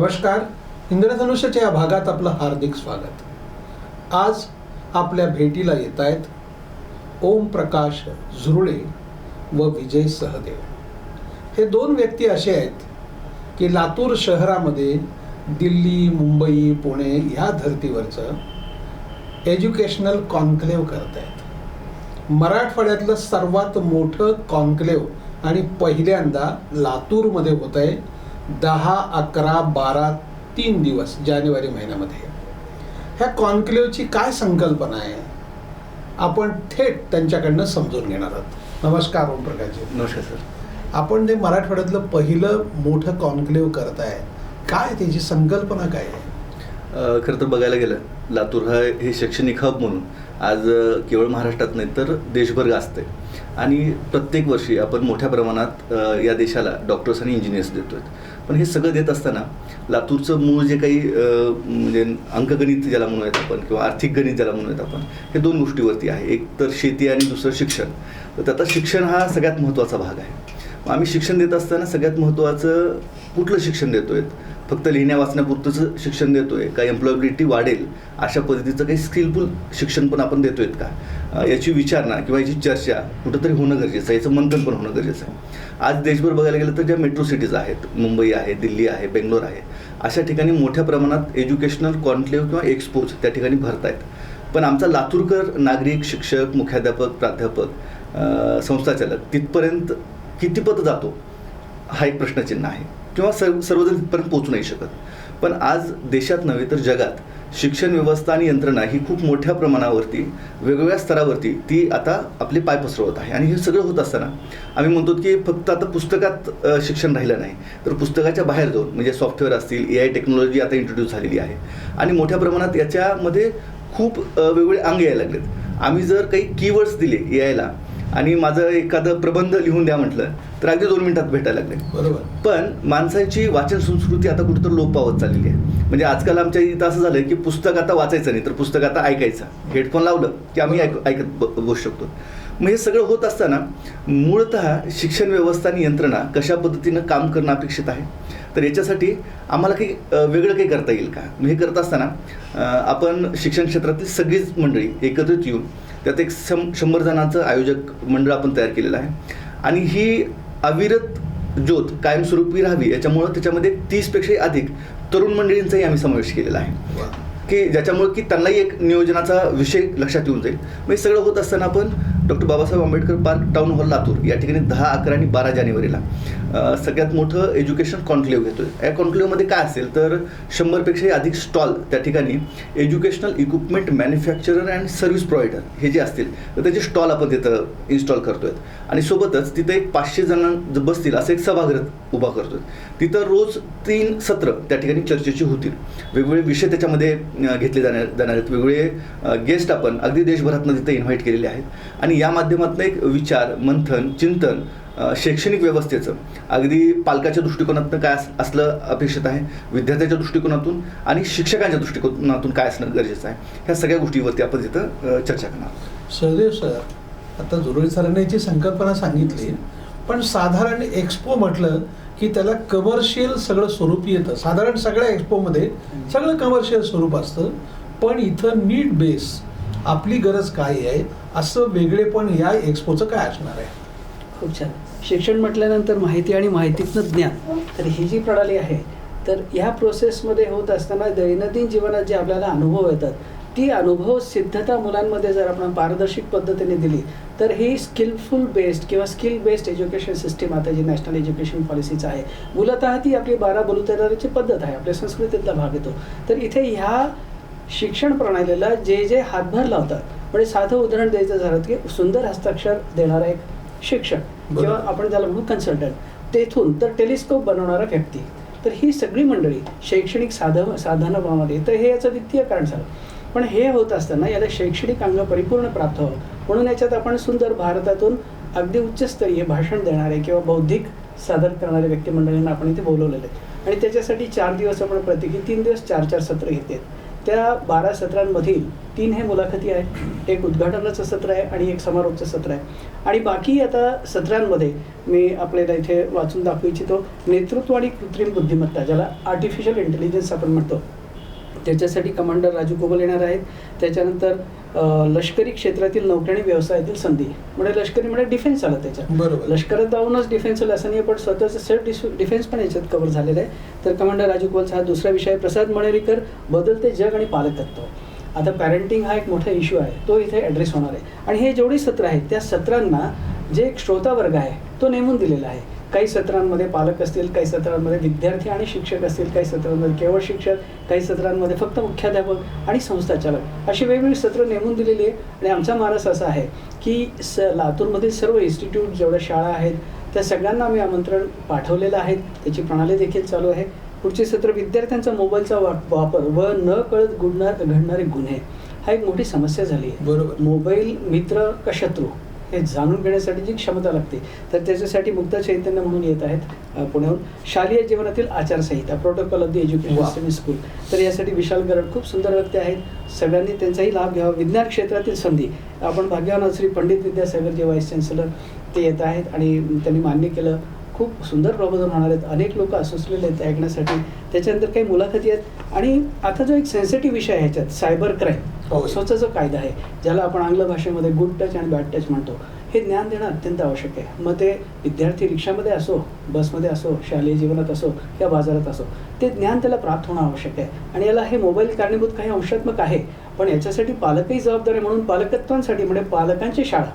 नमस्कार. इंद्रधनुष्याच्या या भागात आपलं हार्दिक स्वागत. आज आपल्या भेटीला येत आहेत ओम प्रकाश झुरळे व विजय सहदेव. हे दोन व्यक्ती असे आहेत की लातूर शहरामध्ये दिल्ली मुंबई पुणे ह्या धर्तीवरचं एज्युकेशनल कॉन्क्लेव करत आहेत मराठवाड्यातलं सर्वात मोठं कॉन्क्लेव आणि पहिल्यांदा लातूरमध्ये होत आहे दहा अकरा बारा तीन दिवस जानेवारी महिन्यामध्ये. ह्या कॉन्क्लेवची काय संकल्पना आहे? आपण थेट त्यांच्याकडनं समजून घेणार आहोत. नमस्कार ओम प्रकाशजी नमस्कार सर. आपण ते मराठवाड्यातलं पहिलं मोठं कॉन्क्लेव करताय काय त्याची संकल्पना काय आहे? खरं तर बघायला गेलं लातूर हा हे शैक्षणिक हब म्हणून आज केवळ महाराष्ट्रात नाही तर देशभर गाजते आणि प्रत्येक वर्षी आपण मोठ्या प्रमाणात या देशाला डॉक्टर्स आणि इंजिनियर्स देतोय. पण हे सगळं देत असताना लातूरचं मूळ जे काही म्हणजे अंकगणित ज्याला म्हणूयात आपण किंवा आर्थिक गणित ज्याला म्हणूयात आपण हे दोन गोष्टीवरती आहे. एक तर शेती आणि दुसरं शिक्षण. तर त्यात शिक्षण हा सगळ्यात महत्त्वाचा भाग आहे. आम्ही शिक्षण देत असताना सगळ्यात महत्त्वाचं कुठलं शिक्षण देतोय? फक्त लिहिण्या वाचण्यापुरतंच शिक्षण देतोय? का एम्प्लॉयबिलिटी वाढेल? अशा पद्धतीचं काही स्किलफुल शिक्षण पण आपण देतोय का? याची विचारणा किंवा याची चर्चा कुठंतरी होणं गरजेचं आहे. याचं मंथन पण होणं गरजेचं आहे. आज देशभर बघायला गेलं तर ज्या मेट्रो सिटीज आहेत मुंबई आहे दिल्ली आहे बेंगलोर आहे अशा ठिकाणी मोठ्या प्रमाणात एज्युकेशनल कॉन्क्लेव्ह किंवा एक्सपोज त्या ठिकाणी भरत आहेत पण आमचा लातूरकर नागरिक शिक्षक मुख्याध्यापक प्राध्यापक संस्थाचालक तिथपर्यंत कितीपत जातो? हा एक प्रश्नचिन्ह आहे. किंवा सर्व सर्वजण तिथपर्यंत पोहोचू नाही शकत. पण आज देशात नव्हे तर जगात शिक्षण व्यवस्था आणि यंत्रणा ही खूप मोठ्या प्रमाणावरती वेगवेगळ्या स्तरावरती ती आता आपले पाय पसरवत आहे. आणि हे सगळं होत असताना आम्ही म्हणतो की फक्त आता पुस्तकात शिक्षण राहिलं नाही. तर पुस्तकाच्या बाहेर जाऊन म्हणजे सॉफ्टवेअर असतील ए आय टेक्नॉलॉजी आता इंट्रोड्यूस झालेली आहे. आणि मोठ्या प्रमाणात याच्यामध्ये खूप वेगवेगळे अंग यायला लागलेत. आम्ही जर काही कीवर्ड्स दिले ए आयला आणि माझं एखादं प्रबंध लिहून द्या म्हटलं तर अगदी दोन मिनिटात भेटायला लागले. बरोबर. पण माणसाची वाचन संस्कृती आता कुठेतरी लोप पावत चाललेली आहे. म्हणजे आजकाल आमच्या इथं असं झालंय की पुस्तक आता वाचायचं नाही तर पुस्तक आता ऐकायचं. हेडफोन लावलं की आम्ही ऐक ऐकत ब- बसू शकतो. मग हे सगळं होत असताना मूळतः शिक्षण व्यवस्था आणि यंत्रणा कशा पद्धतीनं काम करणं अपेक्षित आहे? तर याच्यासाठी आम्हाला काही वेगळं काही करता येईल का? मग हे करत असताना आपण शिक्षण क्षेत्रातील सगळीच मंडळी एकत्रित येऊन त्यात एक शं शंभर जणांचं आयोजक मंडळ आपण तयार केलेलं आहे. आणि ही अविरत ज्योत कायमस्वरूपी राहावी याच्यामुळं त्याच्यामध्ये तीसपेक्षाही अधिक तरुण मंडळींचाही आम्ही समावेश केलेला आहे. की ज्याच्यामुळे की त्यांनाही एक नियोजनाचा विषय लक्षात येऊन जाईल. मग हे सगळं होत असताना आपण doctor Babasaheb Ambedkar park town hall Latur या ठिकाणी दहा अकरा आणि बारा जानेवारीला. सगळ्यात मोठं एज्युकेशन कॉन्क्लेव्ह घेतोय. या कॉन्क्लेव्हमध्ये काय असेल तर शंभरपेक्षाही अधिक स्टॉल त्या ठिकाणी educational equipment manufacturer and service provider हे जे असतील तर त्याचे स्टॉल आपण तिथं इन्स्टॉल करतोय. आणि सोबतच तिथं एक पाचशे जणां बसतील असं एक सभागृह उभा करतोय. तिथं रोज तीन सत्र त्या ठिकाणी चर्चेची होतील. वेगवेगळे विषय त्याच्यामध्ये घेतले जाणार जाणार आहेत. वेगवेगळे गेस्ट आपण अगदी देशभरातनं तिथं इन्व्हाइट केलेले आहेत. आणि या माध्यमातलं एक विचार मंथन चिंतन शैक्षणिक व्यवस्थेचं. अगदी पालकाच्या दृष्टिकोनातून काय असलं अपेक्षित आहे विद्यार्थ्याच्या दृष्टिकोनातून आणि शिक्षकांच्या दृष्टिकोनातून काय असणं गरजेचं आहे ह्या सगळ्या गोष्टीवरती आपण तिथं चर्चा करणार सहदेव सर आता जुरळी सरांनी जी संकल्पना सांगितली पण साधारण एक्सपो म्हटलं की त्याला कमर्शियल सगळं स्वरूप येतं. साधारण सगळ्या एक्सपोमध्ये सगळं कमर्शियल स्वरूप असतं पण इथं नीट बेस आपली गरज काय आहे असं वेगळेपण या एक्सपोचं काय असणार आहे? खूप छान. शिक्षण म्हटल्यानंतर माहिती आणि माहितीतनं ज्ञान. तर ही जी प्रणाली आहे तर ह्या प्रोसेसमध्ये होत असताना दैनंदिन जीवनात जे आपल्याला अनुभव येतात ती अनुभव सिद्धता मुलांमध्ये जर आपण पारदर्शक पद्धतीने दिली तर ही स्किलफुल बेस्ड किंवा स्किल बेस्ड एज्युकेशन सिस्टीम आता जी नॅशनल एज्युकेशन पॉलिसीचं आहे मूलतः ती आपली बारा बोलुतेदाराची पद्धत आहे आपल्या संस्कृतीतला भाग येतो. तर इथे ह्या शिक्षण प्रणालीला जे जे हातभार लावतात म्हणजे साधं उदाहरण द्यायचं झालं की सुंदर हस्ताक्षर देणारा एक शिक्षक. किंवा आपण ज्याला म्हणू कन्सल्टंट तेथून तर टेलिस्कोप बनवणारा व्यक्ती तर ही सगळी मंडळी शैक्षणिक साधन साधनामध्ये तर हे याचं द्वितीय कारण झालं पण हे होत असताना याला शैक्षणिक अंग परिपूर्ण प्राप्त व्हावं म्हणून याच्यात आपण सुंदर भारतातून अगदी उच्चस्तरीय भाषण देणारे किंवा बौद्धिक सादर करणारे व्यक्तिमंडळींना आपण इथे बोलवलेले आहे. आणि त्याच्यासाठी चार दिवस आपण प्रत्येकी तीन दिवस चार चार सत्र घेते त्या बारा सत्रांमधील तीन हे मुलाखती आहे एक उद्घाटनाचं सत्र आहे आणि एक समारोपचं सत्र आहे. आणि बाकी आता सत्रांमध्ये मी आपल्याला इथे वाचून दाखवू इच्छितो नेतृत्व आणि कृत्रिम बुद्धिमत्ता ज्याला आर्टिफिशियल इंटेलिजन्स आपण म्हणतो. त्याच्यासाठी कमांडर राजू कोबल येणार आहेत. त्याच्यानंतर लष्करी क्षेत्रातील नोकरी आणि व्यवसायातील संधी. म्हणजे लष्करी म्हणजे डिफेन्स आलं त्याच्यात. बरोबर. लष्करात जाऊनच डिफेन्स होईल असं नाही पण स्वतःचं सेल्फ डिफेन्स पण याच्यात कव्हर झालेलं आहे. तर कमांडर राजू कोलचा हा दुसरा विषय प्रसाद मणेरीकर बदलते जग आणि पालकत्व. आता पॅरेंटिंग हा एक मोठा इश्यू आहे. तो इथे ॲड्रेस होणार आहे. आणि हे जेवढी सत्र आहेत त्या सत्रांना जे एक श्रोता वर्ग आहे तो नेमून दिलेला आहे. काही सत्रांमध्ये पालक असतील काही सत्रांमध्ये विद्यार्थी आणि शिक्षक असतील काही सत्रांमध्ये केवळ शिक्षक काही सत्रांमध्ये फक्त मुख्याध्यापक आणि संस्थाचालक अशी वेगवेगळी सत्र नेमून दिलेली आहे आणि आमचा मानस असा आहे की स लातूरमधील सर्व इन्स्टिट्यूट जेवढ्या शाळा आहेत त्या सगळ्यांना आम्ही आमंत्रण पाठवलेलं आहे. त्याची प्रणाली देखील चालू आहे. पुढचे सत्र विद्यार्थ्यांचा मोबाईलचा वापर व न कळत गुडणार घडणारे गुन्हे. हा एक मोठी समस्या झाली आहे. बरोबर. मोबाईल मित्र का शत्रू? हे जाणून घेण्यासाठी जी क्षमता लागते तर त्याच्यासाठी मुक्त चैतन्य म्हणून येत आहेत पुण्याहून. शालेय जीवनातील आचारसंहिता protocol of the education. System school तर यासाठी विशाल गरड खूप सुंदर व्यक्ती आहेत. सगळ्यांनी त्यांचाही लाभ घ्यावा. विज्ञान क्षेत्रातील संधी. आपण भाग्यवान श्री पंडित विद्यासागर जे व्हाईस चान्सलर ते येत आहेत आणि त्यांनी मान्य केलं. खूप सुंदर प्रबोधन होणार आहेत. अनेक लोक असोसलेले आहेत ऐकण्यासाठी. त्याच्यानंतर काही मुलाखती आहेत. आणि आता जो एक सेन्सिटिव्ह विषय आहे ह्याच्यात सायबर क्राईम पावसाचा जो कायदा आहे ज्याला आपण आंग्ल भाषेमध्ये गुड टच आणि बॅड टच म्हणतो हे ज्ञान देणं अत्यंत आवश्यक आहे. मग ते विद्यार्थी रिक्षामध्ये असो बसमध्ये असो शालेय जीवनात असो किंवा बाजारात असो ते ज्ञान त्याला प्राप्त होणं आवश्यक आहे. आणि याला हे मोबाईल कारणीभूत काही अंशात्मक आहे पण याच्यासाठी पालकही जबाबदार आहे म्हणून पालकत्वांसाठी म्हणजे पालकांची शाळा.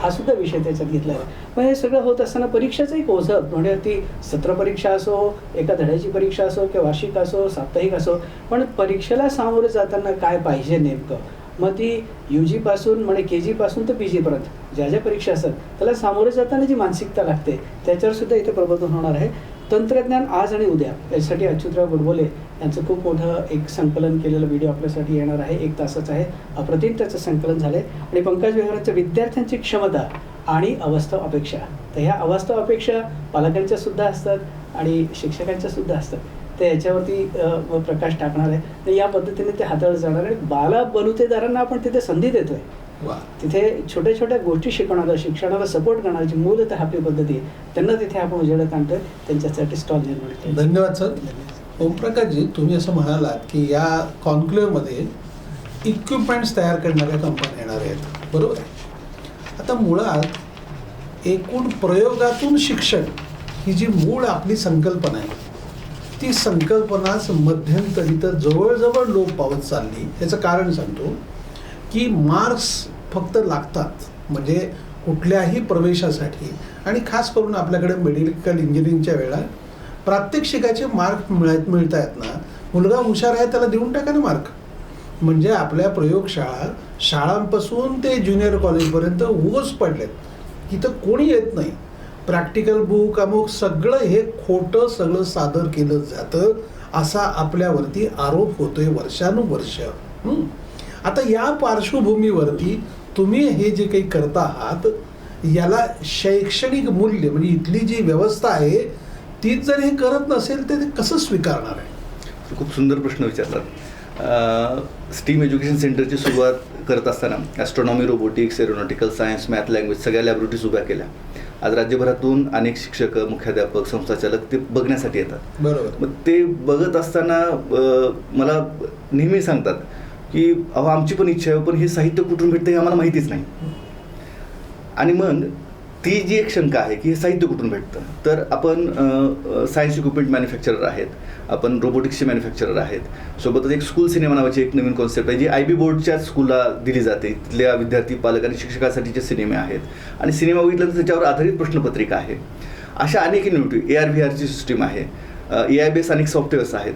हा सुद्धा विषय त्याच्यात घेतला आहे. पण हे सगळं होत असताना परीक्षेचं एक ओझं म्हणजे ती सत्र परीक्षा असो एका धड्याची परीक्षा असो किंवा वार्षिक असो साप्ताहिक असो पण परीक्षेला सामोरं जाताना काय पाहिजे नेमकं? मग ती यू जीपासून म्हणजे के जीपासून तर पी जीपर्यंत ज्या ज्या परीक्षा असतात त्याला सामोरे जाताना जी मानसिकता लागते त्याच्यावर सुद्धा इथे प्रबोधन होणार आहे. तंत्रज्ञान आज आणि उद्या यासाठी अच्युतराव गोडबोले यांचं खूप मोठं एक संकलन केलेलं व्हिडिओ आपल्यासाठी येणार आहे. एक तासाचं आहे. अप्रतिम त्याचं संकलन झालं आहे आणि पंकज विहाराचं विद्यार्थ्यांची क्षमता आणि अवास्तव अपेक्षा. तर ह्या अवास्तव अपेक्षा पालकांच्या सुद्धा असतात आणि शिक्षकांच्या सुद्धा असतात. तर याच्यावरती प्रकाश टाकणार आहे. तर या पद्धतीने ते हाताळलं जाणार आहे. बाला बलुतेदारांना आपण तिथे संधी देतोय. तिथे छोट्या छोट्या गोष्टी शिकवणारं शिक्षणाला सपोर्ट करणारी मूलतः आपली पद्धती आहे त्यांना तिथे आपण उजेडात आणतोय. त्यांच्यासाठी स्टॉल निर्माण धन्यवाद सर. ओमप्रकाशजी तुम्ही असं म्हणालात की या कॉन्क्लेव्हमध्ये इक्विपमेंट्स तयार करणाऱ्या कंपन्या येणार आहेत. बरोबर आहे? आता मुळात एकूण प्रयोगातून शिक्षण ही जी मूळ आपली संकल्पना आहे ती संकल्पनाच मध्यंतरी तर जवळजवळ लोप पावत चालली. याचं कारण सांगतो की मार्क्स फक्त लागतात म्हणजे कुठल्याही प्रवेशासाठी. आणि खास करून आपल्याकडे मेडिकल इंजिनिअरिंगच्या वेळा प्रात्यक्षिकाचे मार्क मिळत मिळत आहेत ना मुलगा हुशार आहे त्याला देऊन टाका ना मार्क. म्हणजे आपल्या प्रयोगशाळा शाळांपासून ते ज्युनियर कॉलेजपर्यंत ओस पडलेत. इथं कोणी येत नाही. प्रॅक्टिकल बुक अमुक सगळं हे खोटं सगळं सादर केलं जातं असा आपल्यावरती आरोप होतोय वर्षानुवर्ष. आता या पार्श्वभूमीवरती तुम्ही हे जे काही करता आहात याला शैक्षणिक मूल्य म्हणजे इथली जी व्यवस्था आहे तीच जर हे करत नसेल तर ते कसं स्वीकारणार आहे? खूप सुंदर प्रश्न विचारलात. स्टीम एज्युकेशन सेंटरची सुरुवात करत असताना astronomy robotics aeronautical science math language सगळ्या लॅबोरेटरीज उभ्या केल्या. आज राज्यभरातून अनेक शिक्षक मुख्याध्यापक संस्थाचालक ते बघण्यासाठी येतात. बरोबर. मग ते बघत असताना मला नेहमी सांगतात की अहो आमची पण इच्छा आहे पण हे साहित्य कुठून भेटतं हे आम्हाला माहितीच नाही. आणि मग ती जी एक शंका आहे की हे साहित्य कुठून भेटतं? तर आपण सायन्स इक्विपमेंट मॅन्युफॅक्चरर आहेत. आपण रोबोटिक्सचे मॅन्युफॅक्चरर आहेत. सोबतच एक स्कूल सिनेमा नावाची एक नवीन कॉन्सेप्ट आहे जी आय बी बोर्डच्या स्कूलला दिली जाते. तिथल्या विद्यार्थी पालक आणि शिक्षकासाठीचे सिनेमे आहेत. आणि सिनेमा बघितलं तर त्याच्यावर आधारित प्रश्नपत्रिका आहे. अशा अनेक युनिटी ए आर व्ही आरची सिस्टीम आहे. ए आय बेस अनेक सॉफ्टवेअर्स आहेत.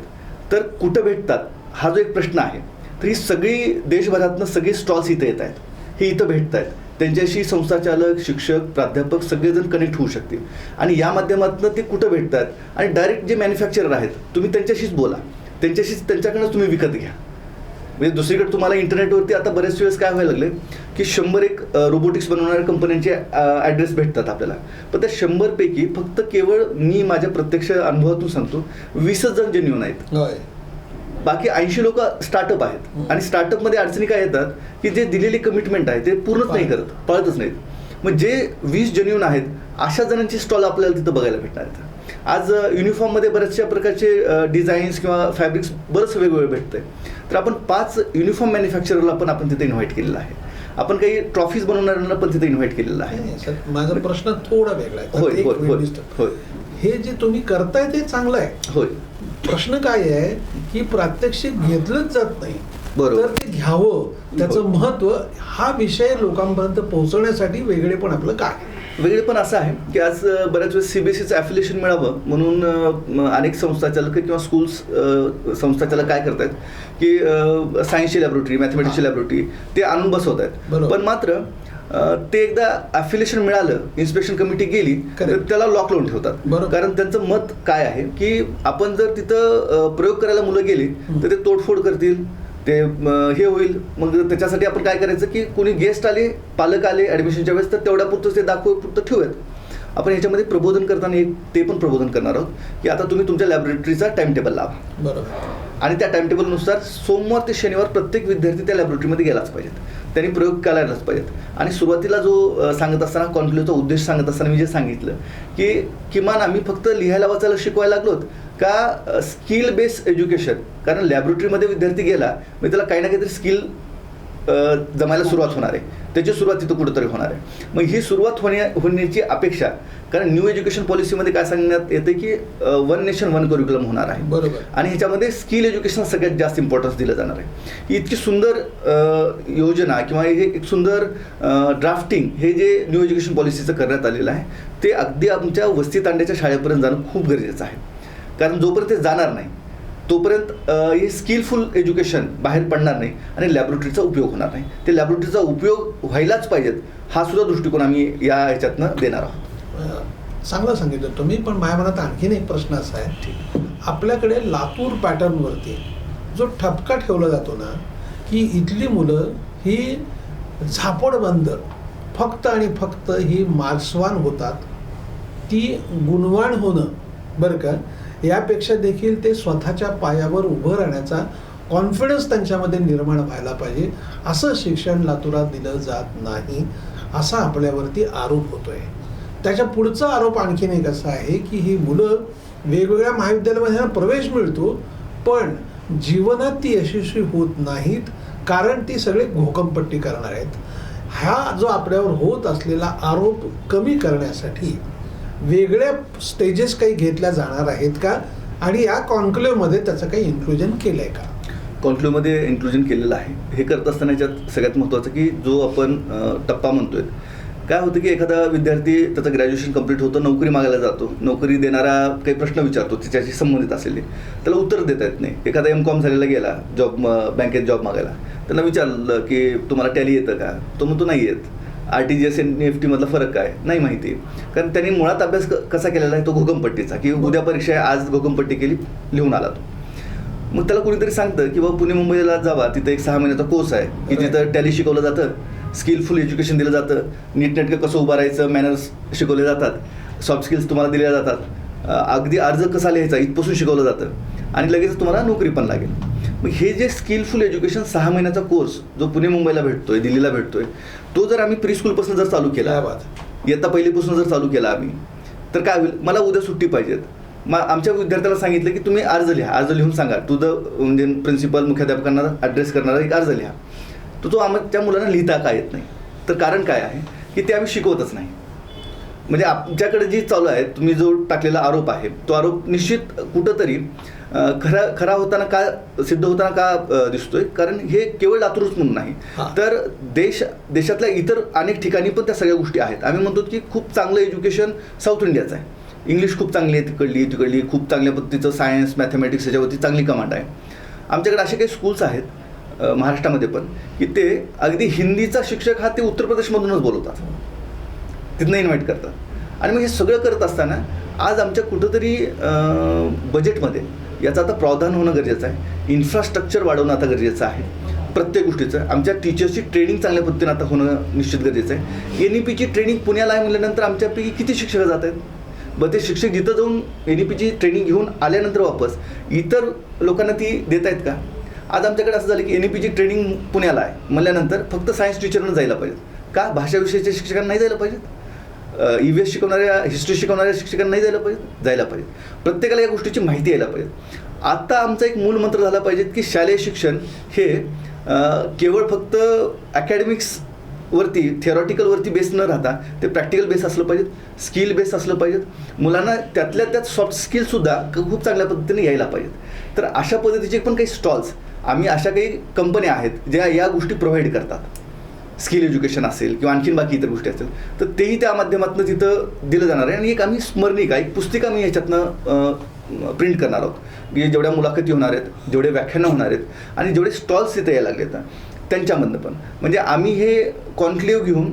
तर कुठं भेटतात? हा जो एक प्रश्न आहे. तर ही सगळी देशभरातनं सगळे स्टॉल्स इथं येत आहेत. हे इथं भेटत आहेत त्यांच्याशी संस्थाचालक शिक्षक प्राध्यापक सगळेजण कनेक्ट होऊ शकतील. आणि या माध्यमातून ते कुठं भेटतात? आणि डायरेक्ट जे मॅन्युफॅक्चरर आहेत तुम्ही त्यांच्याशीच बोला. त्यांच्याशीच त्यांच्याकडनं तुम्ही विकत घ्या. म्हणजे दुसरीकडे तुम्हाला इंटरनेटवरती आता बरेच वेळेस काय व्हायला लागले की शंभर एक रोबोटिक्स बनवणाऱ्या कंपन्यांचे ॲड्रेस भेटतात आपल्याला. पण त्या शंभरपैकी फक्त केवळ मी माझ्या प्रत्यक्ष अनुभवातून सांगतो वीसच जण जेन्युन आहेत. बाकी ऐंशी लोक स्टार्टअप आहेत. आणि स्टार्टअपमध्ये अडचणी काय येतात की जे दिलेली कमिटमेंट आहे ते पूर्णच नाही करत पळतच नाहीत. मग जे वीस जेन्युन आहेत अशा जणांची स्टॉल आपल्याला तिथं बघायला भेटणार आहेत. आज युनिफॉर्ममध्ये बऱ्याचशा प्रकारचे डिझाईन्स किंवा फॅब्रिक्स बरंच वेगवेगळं भेटतंय. तर आपण पाच युनिफॉर्म मॅन्युफॅक्चररला पण आपण तिथे इन्व्हाइट केलेलं आहे. आपण काही ट्रॉफीज बनवणाऱ्यांना पण तिथे इन्व्हाइट केलेलं आहे. माझा प्रश्न थोडा वेगळा आहे. होय, होय. होय. हे जे तुम्ही करताय ते चांगलं आहे होय प्रश्न काय आहे की प्रात्यक्षिक घेतलंच जात नाही बरोबर. तर ते घ्यावं त्याचं. महत्त्व हा विषय लोकांपर्यंत पोहोचवण्यासाठी वेगळे पण आपलं काय वेगळे पण असं आहे की आज बऱ्याच वेळेस सीबीएसईचं ॲफिलिएशन मिळावं म्हणून अनेक संस्थाचालक किंवा स्कूल्स संस्थाचालक काय करतायत की सायन्सची लॅबोरेटरी मॅथमॅटिक्सची. लॅबोरेटरी ते आणून बसवत आहेत. पण मात्र ते एकदा ॲफिलिएशन मिळालं इन्स्पेक्शन कमिटी गेली तर. त्याला लॉक लावून ठेवतात. कारण त्यांचं मत काय आहे की आपण जर तिथं प्रयोग करायला मुलं गेली तर ते तोडफोड करतील ते हे होईल. मग त्याच्यासाठी आपण काय करायचं की कोणी गेस्ट आले पालक आले ॲडमिशनच्या वेळेस तर तेवढ्या पुरतं ते दाखव पुरतं ठेवूयात. आपण ह्याच्यामध्ये प्रबोधन करताना एक ते पण प्रबोधन करणार आहोत की आता तुम्ही तुमच्या लॅबोरेटरीचा टाइम टेबल लावा. बरोबर. आणि त्या टाइम टेबलनुसार सोमवार ते शनिवार प्रत्येक विद्यार्थी त्या लॅबोरेटरीमध्ये गेलाच पाहिजेत. त्यांनी प्रयोग करायलाच पाहिजेत. आणि सुरुवातीला जो सांगत असताना कॉन्क्लूजचा उद्देश सांगत असताना मी जे सांगितलं की किमान आम्ही फक्त लिहायला वाचायला शिकवायला लागलोत का स्किल बेस्ड एज्युकेशन कारण लॅबोरेटरीमध्ये विद्यार्थी गेला मी त्याला काही ना काहीतरी स्किल जमायला सुरुवात होणार आहे. त्याची सुरुवात तिथं कुठंतरी होणार आहे. मग ही सुरुवात होण्या होण्याची अपेक्षा कारण न्यू एज्युकेशन पॉलिसीमध्ये काय सांगण्यात येते की वन नेशन वन करिक्युलम होणार आहे. बरोबर. आणि ह्याच्यामध्ये स्किल एज्युकेशन सगळ्यात जास्त इम्पॉर्टन्स दिलं जाणार आहे. ही इतकी सुंदर योजना किंवा हे एक सुंदर ड्राफ्टिंग हे जे न्यू एज्युकेशन पॉलिसीचं करण्यात आलेलं आहे ते अगदी आमच्या वस्ती तांड्याच्या शाळेपर्यंत जाणं खूप गरजेचं आहे. कारण जोपर्यंत ते जाणार नाही तोपर्यंत हे स्किलफुल एज्युकेशन बाहेर पडणार नाही आणि लॅबोरेटरीचा उपयोग होणार नाही. ते लॅबोरेटरीचा उपयोग व्हायलाच पाहिजेत हा सुद्धा दृष्टिकोन आम्ही या ह्याच्यातनं देणार आहोत. चांगलं सांगितलं तुम्ही पण माझ्या मनात आणखीन एक प्रश्न असा आहे. आपल्याकडे लातूर पॅटर्नवरती जो ठपका ठेवला जातो ना की इथली मुलं ही झापडबंद फक्त आणि फक्त ही मार्क्सवान होतात ती गुणवान होणं. बरं का? यापेक्षा देखील ते स्वतःच्या पायावर उभं राहण्याचा कॉन्फिडन्स त्यांच्यामध्ये निर्माण व्हायला पाहिजे. असं शिक्षण लातूरात दिलं जात नाही असा आपल्यावरती आरोप होतोय. त्याच्या पुढचा आरोप आणखीन एक असा आहे की ही मुलं वेगवेगळ्या महाविद्यालयामध्ये प्रवेश मिळतो पण जीवनात ती यशस्वी होत नाहीत कारण ती सगळे घोकमपट्टी करणार आहेत. हा जो आपल्यावर होत असलेला आरोप कमी करण्यासाठी वेगळ्या स्टेजेस काही घेतल्या जाणार आहेत का? आणि या कॉन्क्लेव्हमध्ये त्याचं काही इन्क्लुजन केलंय का? कॉन्क्लूमध्ये इन्क्लुजन केलेलं आहे. हे करत असताना याच्यात सगळ्यात महत्त्वाचं की जो आपण टप्पा म्हणतोय काय होतं की एखादा विद्यार्थी त्याचं ग्रॅज्युएशन कंप्लीट होतं नोकरी मागायला जातो. नोकरी देणारा काही प्रश्न विचारतो त्याच्याशी संबंधित असलेले. त्याला उत्तर देता येत नाही. एखादा एम कॉम झालेला गेला जॉब बँकेत जॉब मागायला. त्यांना विचारलं की तुम्हाला टॅली येतं का? तो म्हणतो नाही येत. R T G S N F टीमधला फरक काय? नाही माहिती. कारण त्यांनी मुळात अभ्यास कसा केलेला आहे? तो घोगमपट्टीचा. की उद्या परीक्षा आहे आज घोगमपट्टी केली लिहून आला तो. मग त्याला कोणीतरी सांगतं की बाबा पुणे मुंबईला जावा. तिथं एक सहा महिन्याचा कोर्स आहे. की. तिथं टॅली शिकवलं जातं. स्किलफुल एज्युकेशन दिलं जातं. नीटनेटकं कसं उभं राहायचं मॅनर्स शिकवले जातात. सॉफ्ट स्किल्स तुम्हाला दिल्या जातात. अगदी अर्ज कसा लिहायचा इथपासून शिकवलं जातं. आणि लगेच तुम्हाला नोकरी पण लागेल. मग हे जे स्किलफुल एज्युकेशन सहा महिन्याचा कोर्स जो पुणे मुंबईला भेटतोय दिल्लीला भेटतोय तो जर आम्ही प्री स्कूलपासून जर चालू केला बात. इयत्ता पहिलीपासून जर चालू केला आम्ही तर काय होईल? मला उद्या सुट्टी पाहिजेत. मग आमच्या विद्यार्थ्याला सांगितलं की तुम्ही अर्ज लिहा अर्ज लिहून सांगा. तुझं म्हणजे प्रिन्सिपल मुख्याध्यापकांना ॲड्रेस करणारा एक अर्ज लिहा तर तो आम्हा त्या मुलांना लिहिता का येत नाही? तर कारण काय आहे? की ते आम्ही शिकवतच नाही. म्हणजे आमच्याकडे जी चालू आहे तुम्ही जो टाकलेला आरोप आहे तो आरोप निश्चित कुठंतरी खरा खरा होताना का सिद्ध होताना का दिसतोय? कारण हे केवळ लातूरच म्हणून नाही. तर देश देशातल्या इतर अनेक ठिकाणी पण त्या सगळ्या गोष्टी आहेत. आम्ही म्हणतो की खूप चांगलं एज्युकेशन साऊथ इंडियाचं आहे. इंग्लिश खूप चांगली आहे तिकडली तिकडली खूप चांगल्या पद्धतीचं सायन्स मॅथमॅटिक्स याच्यावरती चांगली कमांड आहे. आमच्याकडे असे काही स्कूल्स आहेत महाराष्ट्रामध्ये पण की ते अगदी हिंदीचा शिक्षक हा ते उत्तर प्रदेशमधूनच बोलवतात. तिथनं इन्व्हाइट करतात. आणि मग हे सगळं करत असताना आज आमच्या कुठंतरी बजेटमध्ये याचं आता प्रावधान होणं गरजेचं आहे. इन्फ्रास्ट्रक्चर वाढवणं आता गरजेचं आहे. प्रत्येक गोष्टीचं. आमच्या टीचर्सची ट्रेनिंग चांगल्या पद्धतीनं आता होणं निश्चित गरजेचं आहे. एन ई पीची ट्रेनिंग पुण्याला आहे म्हटल्यानंतर आमच्यापैकी किती शिक्षक जात आहेत? मग ते शिक्षक जिथं जाऊन एन ई पीची ट्रेनिंग घेऊन आल्यानंतर वापस इतर लोकांना ती देत आहेत का? आज आमच्याकडे असं झालं की एन ई पीची ट्रेनिंग पुण्याला आहे म्हणल्यानंतर फक्त सायन्स टीचरनं जायला पाहिजे का? भाषा विषयाच्या शिक्षकांना नाही जायला पाहिजेत? ई व्ही एस शिकवणाऱ्या हिस्ट्री शिकवणाऱ्या शिक्षकांना नाही जायला पाहिजे? जायला पाहिजे. प्रत्येकाला या गोष्टीची माहिती यायला पाहिजे. आत्ता आमचा एक मूल मंत्र झाला पाहिजे की शालेय शिक्षण हे केवळ फक्त अकॅडमिक्स वरती थिअरॉटिकलवरती बेस न राहता ते प्रॅक्टिकल बेस असलं पाहिजेत स्किल बेस असलं पाहिजेत. मुलांना त्यातल्या त्यात सॉफ्ट स्किलसुद्धा खूप चांगल्या पद्धतीने यायला पाहिजेत. तर अशा पद्धतीचे पण काही स्टॉल्स आम्ही अशा काही कंपन्या आहेत ज्या या गोष्टी प्रोव्हाइड करतात. स्किल एज्युकेशन असेल किंवा आणखीन बाकी इतर गोष्टी असतील तर तेही त्या माध्यमातून तिथं दिलं जाणार आहे. आणि एक आम्ही स्मरणिका एक पुस्तिका मी याच्यातनं प्रिंट करणार आहोत. की जेवढ्या मुलाखती होणार आहेत जेवढे व्याख्यानं होणार आहेत आणि जेवढे स्टॉल्स तिथे यायला लागले आहेत त्यांच्यामधनं पण. म्हणजे आम्ही हे कॉन्क्लेव्ह घेऊन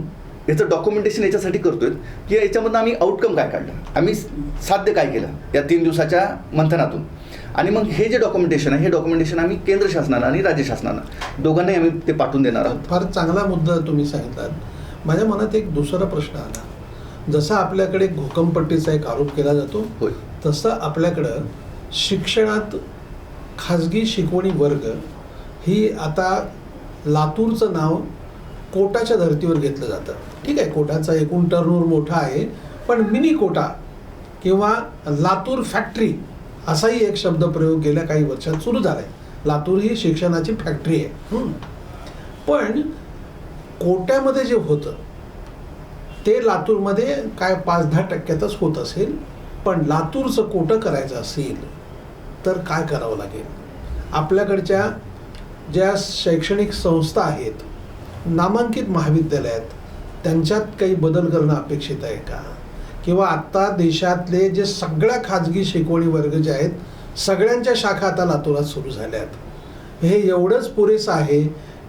याचं डॉक्युमेंटेशन याच्यासाठी करतोय की याच्यामधनं आम्ही आउटकम काय काढलं? आम्ही साध्य काय केलं या तीन दिवसाच्या मंथनातून? आणि मग हे जे डॉक्युमेंटेशन आहे हे डॉक्युमेंटेशन आम्ही केंद्र शासनानं आणि राज्य शासनानं दोघांनाही आम्ही ते पाठवून देणार आहोत. फार चांगला मुद्दा तुम्ही सांगितलात. माझ्या मनात एक दुसरा प्रश्न आला. जसा आपल्याकडे घोकमपट्टीचा एक आरोप केला जातो होय. तसं आपल्याकडं शिक्षणात खाजगी शिकवणी वर्ग ही आता लातूरचं नाव कोटाच्या धर्तीवर घेतलं जातं. ठीक आहे कोटाचा एकूण टर्नओव्हर मोठा आहे पण मिनी कोटा किंवा लातूर फॅक्टरी असाही एक शब्दप्रयोग गेल्या काही वर्षात सुरू झाला आहे लातूर ही शिक्षणाची फॅक्टरी आहे. पण कोट्यामध्ये जे होतं ते लातूरमध्ये काय पाच दहा टक्क्यातच होत असेल. पण लातूरचं कोटं करायचं असेल तर काय करावं लागेल? आपल्याकडच्या ज्या शैक्षणिक संस्था आहेत नामांकित महाविद्यालयात त्यांच्यात काही बदल करणं अपेक्षित आहे का? किंवा आत्ता देशातले जे सगळ्या खाजगी शिकवणी वर्ग जे आहेत सगळ्यांच्या शाखा आता लातूरात सुरू झाल्यात. हे एवढंच पुरेसं आहे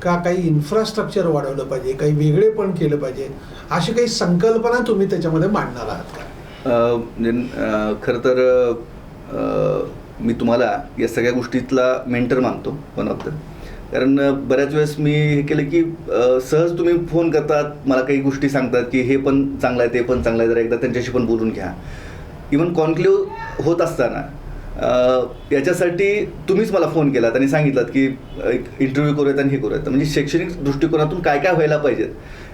का काही इन्फ्रास्ट्रक्चर वाढवलं पाहिजे काही वेगळे पण केलं पाहिजे अशी काही संकल्पना तुम्ही त्याच्यामध्ये मांडणार आहात का? खरं तर मी तुम्हाला या सगळ्या गोष्टीतला मेंटर मानतो वन ऑफ द कारण बऱ्याच वेळेस मी हे केलं की सहज तुम्ही फोन करतात मला काही गोष्टी सांगतात की हे पण चांगलं आहे ते पण चांगलं आहे जरा एकदा त्यांच्याशी पण बोलून घ्या. इवन कॉन्क्ल्यूव होत असताना याच्यासाठी तुम्हीच मला फोन केलात आणि सांगितलात की एक इंटरव्ह्यू करूयात आणि हे करूयात. म्हणजे शैक्षणिक दृष्टिकोनातून काय काय व्हायला पाहिजेत?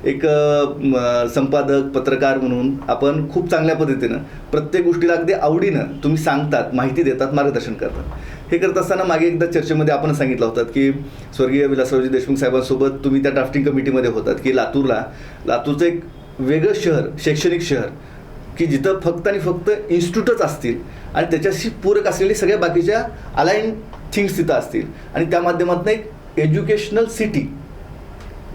एक म, संपादक पत्रकार म्हणून आपण खूप चांगल्या पद्धतीनं प्रत्येक गोष्टीला अगदी आवडीनं तुम्ही सांगतात माहिती देतात मार्गदर्शन करतात. हे करत असताना मागे एकदा चर्चेमध्ये आपण सांगितलं होतं की स्वर्गीय विलासरावजी देशमुख साहेबांसोबत तुम्ही त्या ड्राफ्टिंग कमिटीमध्ये होतात की लातूरला. लातूरचं एक वेगळं शहर शैक्षणिक शहर की जिथं फक्त आणि फक्त इन्स्टिट्यूटच असतील आणि त्याच्याशी पूरक असलेली सगळ्या बाकीच्या अलाईन थिंग्स तिथं असतील. आणि त्या माध्यमातून एक एज्युकेशनल सिटी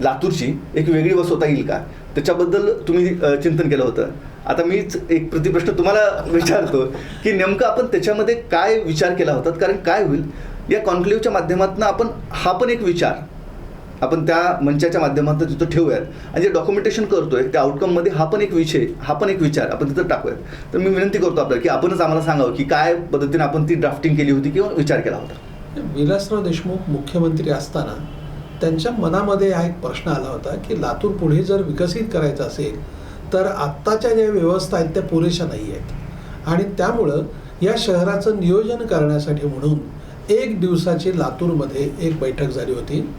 लातूरची एक वेगळी बसवता येईल का? त्याच्याबद्दल तुम्ही चिंतन केलं होतं. आता मीच एक प्रतिप्रश्न तुम्हाला विचारतो की नेमकं आपण त्याच्यामध्ये काय विचार केला होता? कारण काय होईल? या कॉन्क्लेव्हच्या माध्यमातून आपण हा पण एक विचार आपण त्या मंचाच्या माध्यमातून तिथं ठेवूयात. आणि जे डॉक्युमेंटेशन करतोय त्या आउटकममध्ये हा पण एक विषय हा पण एक विचार आपण तिथं टाकूयात. तर मी विनंती करतो आपल्याला की आपणच आम्हाला सांगावं की काय पद्धतीने आपण ती ड्राफ्टिंग केली होती किंवा विचार केला होता. विलासराव देशमुख मुख्यमंत्री असताना त्यांच्या मनामध्ये हा एक प्रश्न आला होता की लातूर पुढे जर विकसित करायचं असेल तर आत्ताच्या ज्या व्यवस्था आहेत त्या पुरेशा नाही आहेत. आणि त्यामुळं या शहराचं नियोजन करण्यासाठी म्हणून एक दिवसाची लातूरमध्ये एक बैठक झाली होती.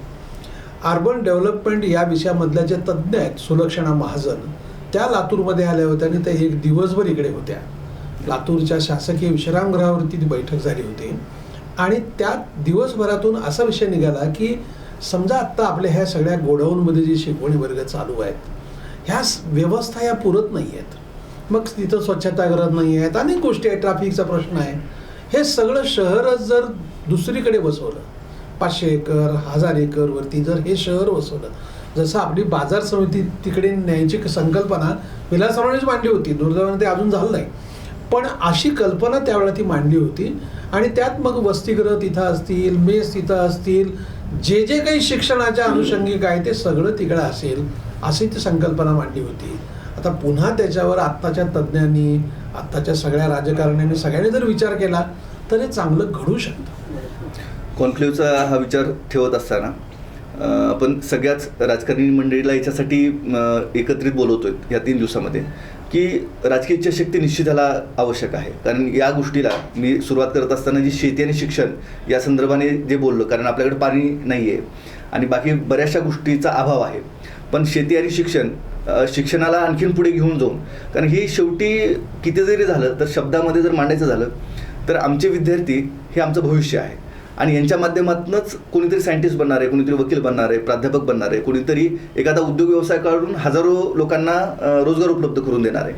अर्बन डेव्हलपमेंट या विषयामधल्या जे तज्ज्ञ आहेत सुलक्षणा महाजन त्या लातूरमध्ये आल्या होत्या आणि त्या एक दिवसभर इकडे होत्या. लातूरच्या शासकीय विश्रामगृहावरती ती बैठक झाली होती. आणि त्या दिवसभरातून असा विषय निघाला की समजा आत्ता आपल्या ह्या सगळ्या गोडाऊनमध्ये जी शिकवणी वर्ग चालू आहेत ह्या स- व्यवस्था या पुरत नाही आहेत मग तिथं स्वच्छतागृह नाही आहेत अनेक गोष्टी आहेत. ट्रॅफिकचा प्रश्न आहे. हे सगळं शहरच जर दुसरीकडे बसवलं पाचशे एकर हजार एकरवरती जर हे शहर बसवलं जसं आपली बाजार समिती तिकडे न्यायची संकल्पना विलासरावांनीच मांडली होती. दुर्दैवाने ते अजून झालं नाही. पण अशी कल्पना त्यावेळेला ती मांडली होती. आणि त्यात मग वसतिगृह तिथं असतील मेस तिथं असतील जे जे काही शिक्षणाच्या अनुषंगिक आहे ते सगळं तिकडं असेल. अशी ती संकल्पना मांडली होती. आता पुन्हा त्याच्यावर आत्ताच्या तज्ज्ञांनी आत्ताच्या सगळ्या राजकारण्यांनी सगळ्यांनी जर विचार केला तर हे चांगलं घडू शकतं. कॉन्क्लेव्हचा हा विचार ठेवत असताना आपण सगळ्याच राजकारणी मंडळीला याच्यासाठी एकत्रित बोलवतोय या तीन दिवसामध्ये की राजकीय इच्छाशक्ती निश्चित त्याला आवश्यक आहे. कारण या गोष्टीला मी सुरुवात करत असताना जी शेती आणि शिक्षण या संदर्भाने जे बोललो कारण आपल्याकडे पाणी नाही आहे आणि बाकी बऱ्याचशा गोष्टीचा अभाव आहे. पण शेती आणि शिक्षण शिक्षणाला आणखीन पुढे घेऊन जाऊन कारण ही शेवटी किती जरी झालं तर शब्दामध्ये जर मांडायचं झालं तर आमचे विद्यार्थी हे आमचं भविष्य आहे. आणि यांच्या माध्यमातूनच कोणीतरी सायंटिस्ट बनणार आहे कोणीतरी वकील बनणार आहे प्राध्यापक बनणार आहे कोणीतरी एखादा उद्योग व्यवसाय काढून हजारो लोकांना रोजगार उपलब्ध करून देणार आहे.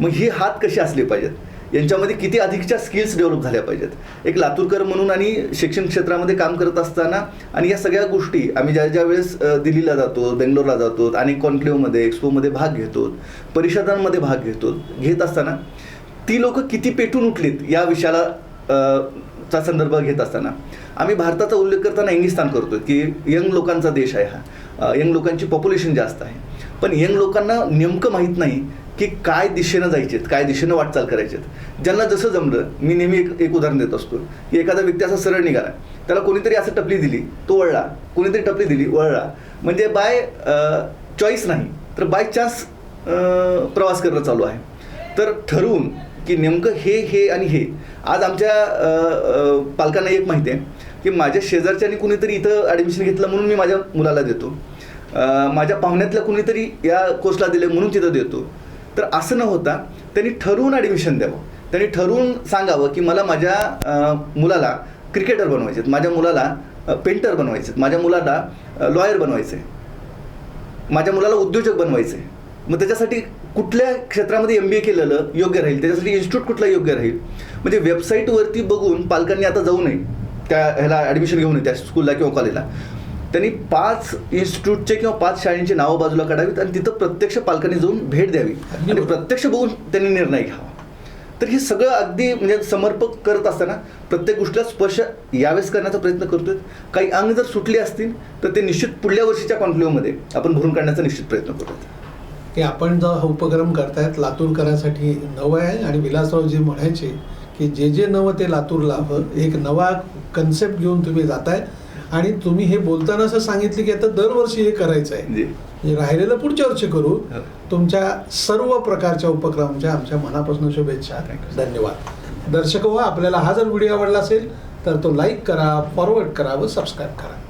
मग ही हात कशी असली पाहिजेत? यांच्यामध्ये किती अधिकच्या स्किल्स डेव्हलप झाल्या पाहिजेत? एक लातूरकर म्हणून आणि शिक्षण क्षेत्रामध्ये काम करत असताना आणि या सगळ्या गोष्टी आम्ही ज्या ज्या वेळेस दिल्लीला जातो बेंगलोरला जातो आणि कॉन्क्लेव्हमध्ये एक्सपोमध्ये भाग घेतो परिषदांमध्ये भाग घेतो घेत असताना ती लोक किती पेटून उठलीत या विषयाला चा संदर्भ घेत असताना? आम्ही भारताचा उल्लेख करताना इंगिस्तान करतोय की यंग लोकांचा देश आहे हा. यंग लोकांची पॉप्युलेशन जास्त आहे. पण यंग लोकांना नेमकं माहीत नाही की काय दिशेनं जायचेत काय दिशेनं वाटचाल करायचेत. ज्यांना जसं जमलं मी नेहमी एक एक उदाहरण देत असतो. की एखादा व्यक्ती असा सरळ निघाला त्याला कोणीतरी असं टपली दिली तो वळला. कोणीतरी टपली दिली वळला. म्हणजे बाय चॉईस नाही तर बाय चान्स प्रवास करणं चालू आहे. तर ठरवून की नेमकं हे हे आणि हे. आज आमच्या पालकांना एक माहिती आहे की माझ्या शेजारच्याने कुणीतरी इथं ॲडमिशन घेतलं म्हणून मी माझ्या मुलाला देतो. माझ्या पाहुण्यातल्या कुणीतरी या कोर्सला दिले म्हणून तिथं देतो. तर असं न होता त्यांनी ठरवून ॲडमिशन द्यावं. त्यांनी ठरवून सांगावं की मला माझ्या मुलाला क्रिकेटर बनवायचे आहेत, माझ्या मुलाला पेंटर बनवायचे आहेत, माझ्या मुलाला लॉयर बनवायचं आहे माझ्या मुलाला उद्योजक बनवायचे आहे मग त्याच्यासाठी कुठल्या क्षेत्रामध्ये एम बी ए केलेलं योग्य राहील? त्याच्यासाठी इन्स्टिट्यूट कुठलं योग्य राहील? म्हणजे वेबसाईटवरती बघून पालकांनी आता जाऊ नये. त्या ह्याला ॲडमिशन घेऊ नये त्या स्कूलला किंवा कॉलेजला त्यांनी पाच इन्स्टिट्यूटचे किंवा पाच शाळेंची नावं बाजूला काढावीत आणि तिथं प्रत्यक्ष पालकांनी जाऊन भेट द्यावी. आणि प्रत्यक्ष बघून त्यांनी निर्णय घ्यावा. तर हे सगळं अगदी म्हणजे समर्पक करत असताना प्रत्येक गोष्टीला स्पर्श यावेळेस करण्याचा प्रयत्न करतोय. काही अंग जर सुटले असतील तर ते निश्चित पुढल्या वर्षीच्या कॉन्क्लेव्हमध्ये आपण भरून काढण्याचा निश्चित प्रयत्न करतो की आपण जो हा उपक्रम करतायत लातूरकरांसाठी नवं आहे आणि विलासरावजी म्हणायचे की जे जे नवं ते लातूरला हवं एक नवा कन्सेप्ट घेऊन तुम्ही जाताय आणि तुम्ही हे बोलताना असं सांगितलं की आता दरवर्षी हे करायचं आहे. म्हणजे राहिलेलं पुढच्या वर्षी करू. हो. तुमच्या सर्व प्रकारच्या उपक्रमांच्या आमच्या मनापासून शुभेच्छा. धन्यवाद. दर्शक हो आपल्याला हा जर व्हिडिओ आवडला असेल तर तो लाईक करा फॉरवर्ड करा व सबस्क्राईब करा.